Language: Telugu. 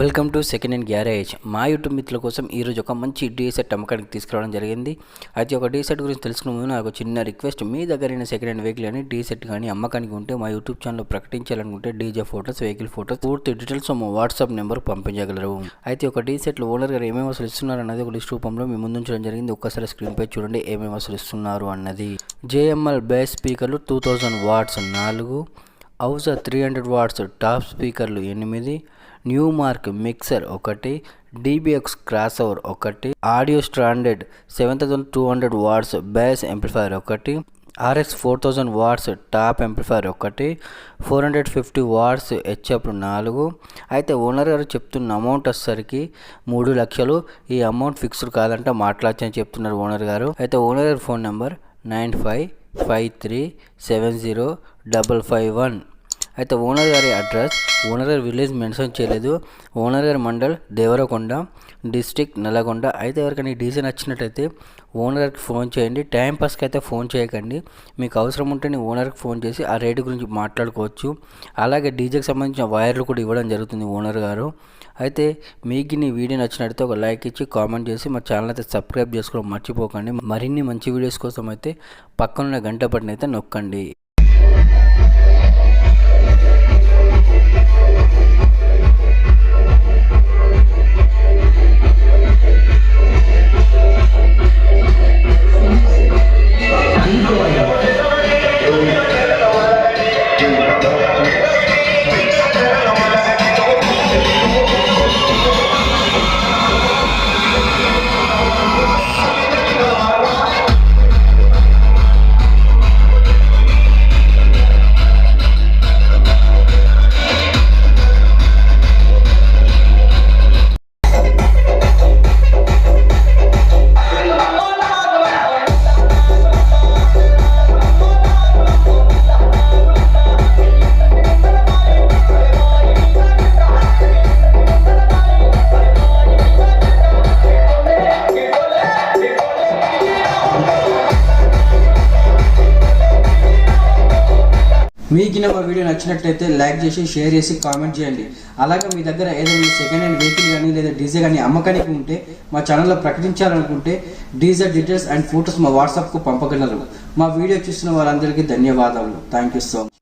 Welcome to second hand garage. మా యూట్యూబ్ మిత్రుల కోసం ఈరోజు ఒక మంచి డీ సెట్ అమ్మకానికి తీసుకురావడం జరిగింది. అయితే ఒక డీ సెట్ గురించి తెలుసుకునే ముందు నాకు చిన్న రిక్వెస్ట్. మీ దగ్గర సెకండ్ హ్యాండ్ వెహికల్ కానీ డీ సెట్ కానీ అమ్మకానికి ఉంటే మా యూట్యూబ్ ఛానల్లో ప్రకటించాలనుకుంటే డీజే ఫోటోస్ వెహికల్ ఫోటోస్ పూర్తి డీటెయిల్స్ మా వాట్సాప్ నెంబర్ పంపించగలరు. అయితే ఒక డీ సెట్లో ఓనర్ గారు ఏమేమి అసలు ఇస్తున్నారు అన్నది ఒక లిస్ట్ రూపంలో మీ ముందు ఉంచడం జరిగింది. ఒక్కసారి స్క్రీన్ పై చూడండి ఏమేమి అసలు ఇస్తున్నారు అన్నది. JML bass speakers two thousand watts. నాలుగు హౌసా three hundred watts top speakers ఎనిమిది న్యూ మార్క్ మిక్సర్ ఒకటి డీబీఎక్స్ క్రాస్ ఓవర్ ఒకటి audio standard seven thousand two hundred watts bass amplifier ఒకటి RX four thousand watts top amplifier ఒకటి four hundred fifty watts HF నాలుగు. అయితే ఓనర్ గారు చెప్తున్న అమౌంట్ వచ్చేసరికి మూడు లక్షలు. ఈ అమౌంట్ ఫిక్స్డ్ కాదంటే మాట్లాడచ్చని చెప్తున్నారు ఓనర్ గారు. అయితే ఓనర్ గారి phone number nine five five three seven zero double five one. అయితే ఓనర్ గారి అడ్రస్ ఓనర్ గారి విలేజ్ మెన్షన్ చేయలేదు. ఓనర్ గారి మండల్ దేవరకొండ డిస్టిక్ నల్లగొండ. అయితే ఎవరికైనా డీజే నచ్చినట్టయితే ఓనర్ గారికి ఫోన్ చేయండి. టైం పాస్కి అయితే ఫోన్ చేయకండి. మీకు అవసరం ఉంటేనే ఓనర్కి ఫోన్ చేసి ఆ రేటు గురించి మాట్లాడుకోవచ్చు. అలాగే డీజేకి సంబంధించిన వైర్లు కూడా ఇవ్వడం జరుగుతుంది ఓనర్ గారు. అయితే మీకు నీ వీడియో నచ్చినట్టయితే ఒక లైక్ ఇచ్చి కామెంట్ చేసి మా ఛానల్ అయితే సబ్స్క్రైబ్ చేసుకోవడం మర్చిపోకండి. మరిన్ని మంచి వీడియోస్ కోసం అయితే పక్కనున్న గంట బటన్ అయితే నొక్కండి. Thank you. మీకు మా వీడియో నచ్చినట్లయితే లైక్ చేసి షేర్ చేసి కామెంట్ చేయండి. అలాగే మీ దగ్గర ఏదైనా సెకండ్ హ్యాండ్ వెహికల్ కానీ లేదా డీజే కానీ అమ్మకానికి ఉంటే మా ఛానల్లో ప్రకటించాలనుకుంటే డీజే డీటెయిల్స్ అండ్ ఫొటోస్ మా వాట్సాప్కు పంపగలరు. మా వీడియో చూసిన వారందరికీ ధన్యవాదాలు థ్యాంక్ యూ సో మచ్